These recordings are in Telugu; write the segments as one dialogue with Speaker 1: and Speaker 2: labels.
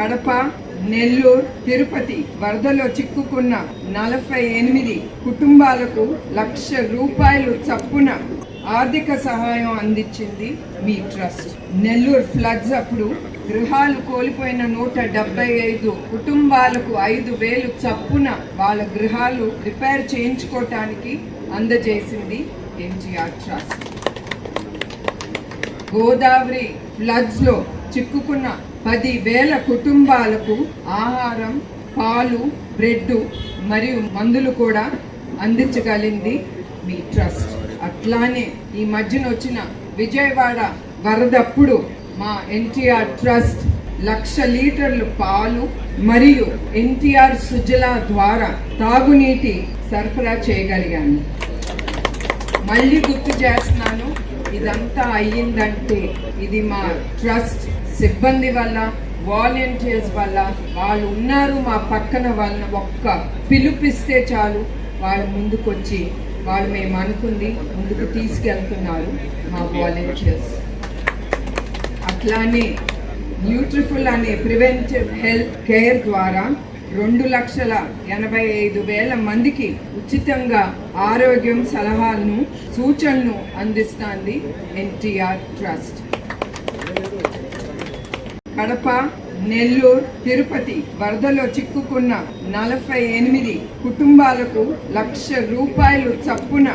Speaker 1: కడప నెల్లూరు తిరుపతి వరదలో చిక్కుకున్న నలభై ఎనిమిది కుటుంబాలకు లక్ష రూపాయలు చప్పున ఆర్థిక సహాయం అందించింది మీ ట్రస్ట్. నెల్లూరు ఫ్లడ్స్ అప్పుడు గృహాలు కోల్పోయిన నూట డెబ్బై ఐదు కుటుంబాలకు ఐదు వేలు చప్పున వాళ్ళ గృహాలు రిపేర్ చేయించుకోవటానికి అందజేసింది ఎన్టీఆర్ ట్రస్ట్. గోదావరి ఫ్లడ్స్లో చిక్కుకున్న పది వేల కుటుంబాలకు ఆహారం పాలు బ్రెడ్ మరియు మందులు కూడా అందించగలిగింది మీ ట్రస్ట్. అట్లానే ఈ మధ్యన వచ్చిన విజయవాడ వరదప్పుడు మా ఎన్టీఆర్ ట్రస్ట్ లక్ష లీటర్లు పాలు మరియు ఎన్టీఆర్ సుజలా ద్వారా తాగునీటి సరఫరా చేయగలిగాను. మళ్ళీ గుర్తు చేస్తున్నాను ఇదంతా అయ్యిందంటే ఇది మా ట్రస్ట్ సిబ్బంది వల్ల వాలంటీర్స్ వల్ల వాళ్ళు ఉన్నారు మా పక్కన వాళ్ళని ఒక్క పిలుపిస్తే చాలు. వాళ్ళు ముందుకొచ్చి వాళ్ళు మేము అనుకుంది ముందుకు తీసుకెళ్తున్నారు మా వాలంటీర్స్ అట్లానే న్యూట్రిఫుల్ అనే ప్రివెంటివ్ హెల్త్ కేర్ ద్వారా రెండు లక్షల ఎనభై ఐదు వేల మందికి ఉచితంగా ఆరోగ్యం సలహాలను సూచనలు అందిస్తుంది ఎన్టీఆర్ ట్రస్ట్ కడప నెల్లూరు తిరుపతి వరదలో చిక్కుకున్న నలభై ఎనిమిది కుటుంబాలకు లక్ష రూపాయలు చప్పున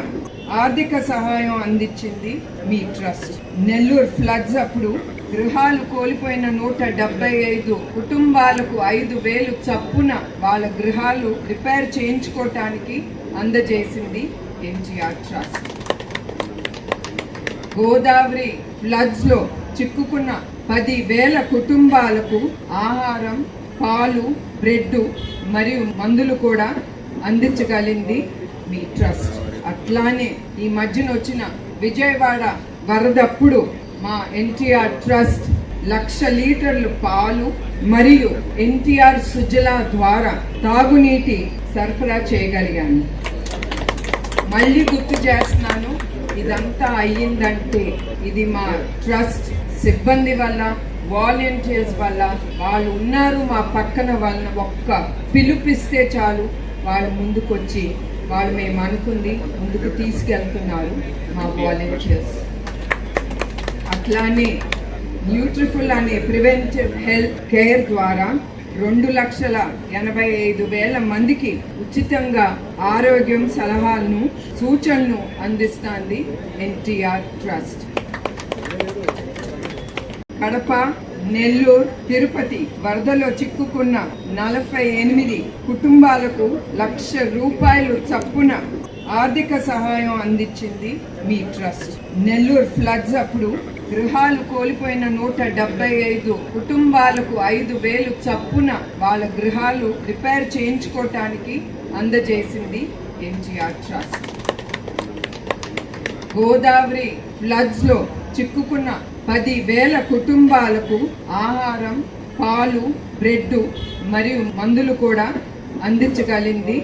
Speaker 1: ఆర్థిక సహాయం అందించింది మీ ట్రస్ట్. నెల్లూరు ఫ్లడ్స్ అప్పుడు గృహాలు కోల్పోయిన నూట డెబ్బై ఐదు కుటుంబాలకు ఐదు వేలు చప్పున వాళ్ళ గృహాలు రిపేర్ చేయించుకోవటానికి అందజేసింది ఎన్టీఆర్ ట్రస్ట్. గోదావరి ఫ్లడ్స్లో చిక్కుకున్న పది వేల కుటుంబాలకు ఆహారం పాలు బ్రెడ్ మరియు మందులు కూడా అందించగలిగింది మీ ట్రస్ట్. అట్లానే ఈ మధ్యన వచ్చిన విజయవాడ వరదప్పుడు మా ఎన్టీఆర్ ట్రస్ట్ లక్ష లీటర్లు పాలు మరియు ఎన్టీఆర్ సుజలా ద్వారా తాగునీటి సరఫరా చేయగలిగాను. మళ్ళీ గుర్తు చేస్తున్నాను ఇదంతా అయ్యిందంటే ఇది మా ట్రస్ట్ సిబ్బంది వల్ల వాలంటీర్స్ వల్ల వాళ్ళు ఉన్నారు మా పక్కన వాళ్ళని ఒక్క పిలుపిస్తే చాలు. వాళ్ళు ముందుకొచ్చి వాళ్ళు మేము అనుకుంది ముందుకు తీసుకెళ్తున్నారు మా వాలంటీర్స్. అట్లానే న్యూట్రిఫుల్ అనే ప్రివెంటివ్ హెల్త్ కేర్ ద్వారా రెండు లక్షల ఎనభై ఐదు వేల మందికి ఉచితంగా ఆరోగ్యం సలహాలను సూచనలు అందిస్తుంది ఎన్టీఆర్ ట్రస్ట్. కడప నెల్లూరు తిరుపతి వరదలో చిక్కుకున్న నలభై ఎనిమిది కుటుంబాలకు లక్ష రూపాయలు చప్పున ఆర్థిక సహాయం అందించింది మీ ట్రస్ట్. నెల్లూరు ఫ్లడ్స్ అప్పుడు గృహాలు కోల్పోయిన నూట డెబ్బై ఐదు కుటుంబాలకు ఐదు వేలు చప్పున వాళ్ళ గృహాలు రిపేర్ చేయించుకోవటానికి అందజేసింది ఎన్జిఆర్ ట్రస్ట్. గోదావరి ఫ్లడ్స్లో చిక్కుకున్న పది వేల కుటుంబాలకు ఆహారం పాలు బ్రెడ్ మరియు మందులు కూడా అందించగలిగింది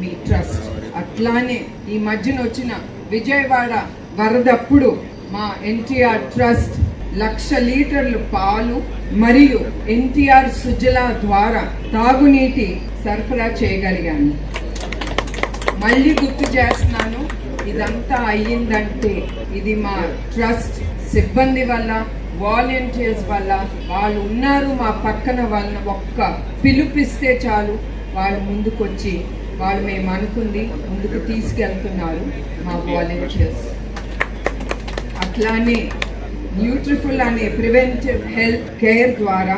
Speaker 1: మీ ట్రస్ట్. అట్లానే ఈ మధ్యన వచ్చిన విజయవాడ వరదప్పుడు మా ఎన్టీఆర్ ట్రస్ట్ లక్ష లీటర్లు పాలు మరియు ఎన్టీఆర్ సుజలా ద్వారా తాగునీటి సరఫరా చేయగలిగాను. మళ్ళీ గుర్తు చేస్తున్నాను ఇదంతా అయ్యిందంటే ఇది మా ట్రస్ట్ సిబ్బంది వల్ల వాలంటీర్స్ వల్ల వాళ్ళు ఉన్నారు మా పక్కన వాళ్ళని ఒక్క పిలుపిస్తే చాలు. వాళ్ళు ముందుకొచ్చి వాళ్ళు మేము అనుకుంది ముందుకు తీసుకెళ్తున్నారు మా వాలంటీర్స్. అట్లానే న్యూట్రిఫుల్ అనే ప్రివెంటివ్ హెల్త్ కేర్ ద్వారా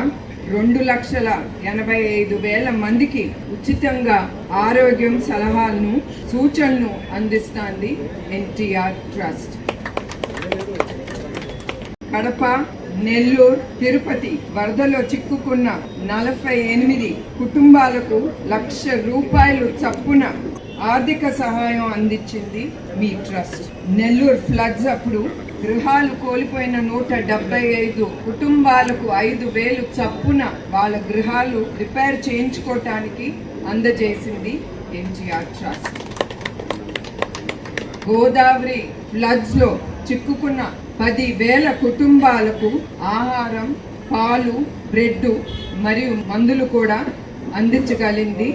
Speaker 1: రెండు లక్షల ఎనభై ఐదు వేల మందికి ఉచితంగా ఆరోగ్యం సలహాలను సూచనలను అందిస్తుంది ఎన్టీఆర్ ట్రస్ట్. కడప నెల్లూరు తిరుపతి వరదలో చిక్కుకున్న నలభై ఎనిమిది కుటుంబాలకు లక్ష రూపాయలు చప్పున ఆర్థిక సహాయం అందించింది మీ ట్రస్ట్. నెల్లూరు ఫ్లడ్స్ అప్పుడు గృహాలు కోల్పోయిన నూట డెబ్బై ఐదు కుటుంబాలకు ఐదు వేలు చప్పున వాళ్ళ గృహాలు రిపేర్ చేయించుకోవటానికి అందజేసింది ఎన్టీఆర్ ట్రస్ట్. గోదావరి ఫ్లడ్స్లో చిక్కుకున్న పది వేల కుటుంబాలకు ఆహారం పాలు బ్రెడ్ మరియు మందులు కూడా అందించగలిగింది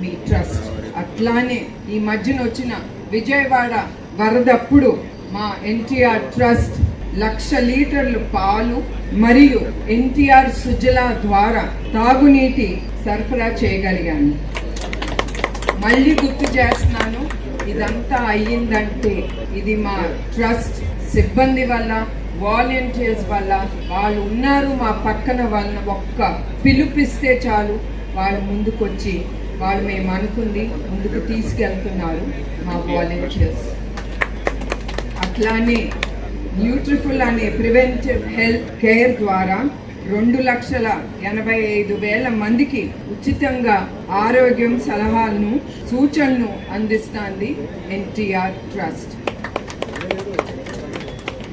Speaker 1: మీ ట్రస్ట్. అట్లానే ఈ మధ్యన వచ్చిన విజయవాడ వరదప్పుడు మా ఎన్టీఆర్ ట్రస్ట్ లక్ష లీటర్లు పాలు మరియు ఎన్టీఆర్ సుజలా ద్వారా తాగునీటి సరఫరా చేయగలిగాను. మళ్ళీ గుర్తు చేస్తున్నాను ఇదంతా అయ్యిందంటే ఇది మా ట్రస్ట్ సిబ్బంది వల్ల వాలంటీర్స్ వల్ల వాళ్ళు ఉన్నారు మా పక్కన వాళ్ళ ఒక్క పిలుపిస్తే చాలు. వాళ్ళు ముందుకొచ్చి వాళ్ళు మేము అనుకుంది ముందుకు తీసుకెళ్తున్నారు మా వాలంటీర్స్. అట్లానే న్యూట్రిఫుల్ అనే ప్రివెంటివ్ హెల్త్ కేర్ ద్వారా రెండు లక్షల ఎనభై ఐదు వేల మందికి ఉచితంగా ఆరోగ్యం సలహాలను సూచనలను అందిస్తుంది ఎన్టీఆర్ ట్రస్ట్.